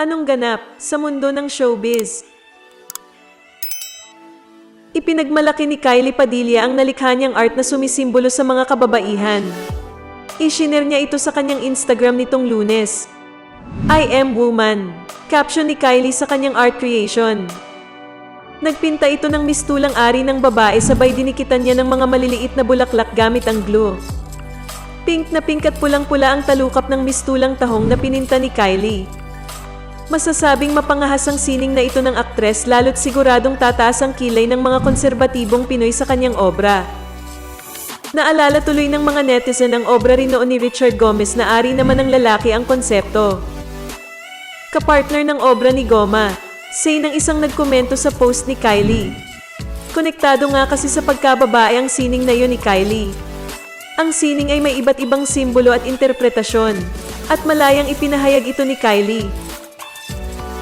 Anong ganap sa mundo ng showbiz? Ipinagmalaki ni Kylie Padilla ang nalikha niyang art na sumisimbolo sa mga kababaihan. Ishiner niya ito sa kanyang Instagram nitong lunes. I am woman. Caption ni Kylie sa kanyang art creation. Nagpinta ito ng mistulang ari ng babae sabay dinikitan niya ng mga maliliit na bulaklak gamit ang glue. Pink na pink at pulang-pula ang talukap ng mistulang tahong na pininta ni Kylie. Masasabing mapangahas ang sining na ito ng aktres lalo't siguradong tataas ang kilay ng mga konserbatibong Pinoy sa kanyang obra. Naalala tuloy ng mga netizen ang obra rin noon ni Richard Gomez na ari naman ng lalaki ang konsepto. Kapartner ng obra ni Goma, say ng isang nagkomento sa post ni Kylie. Konektado nga kasi sa pagkababae ang sining na yun ni Kylie. Ang sining ay may iba't ibang simbolo at interpretasyon, at malayang ipinahayag ito ni Kylie.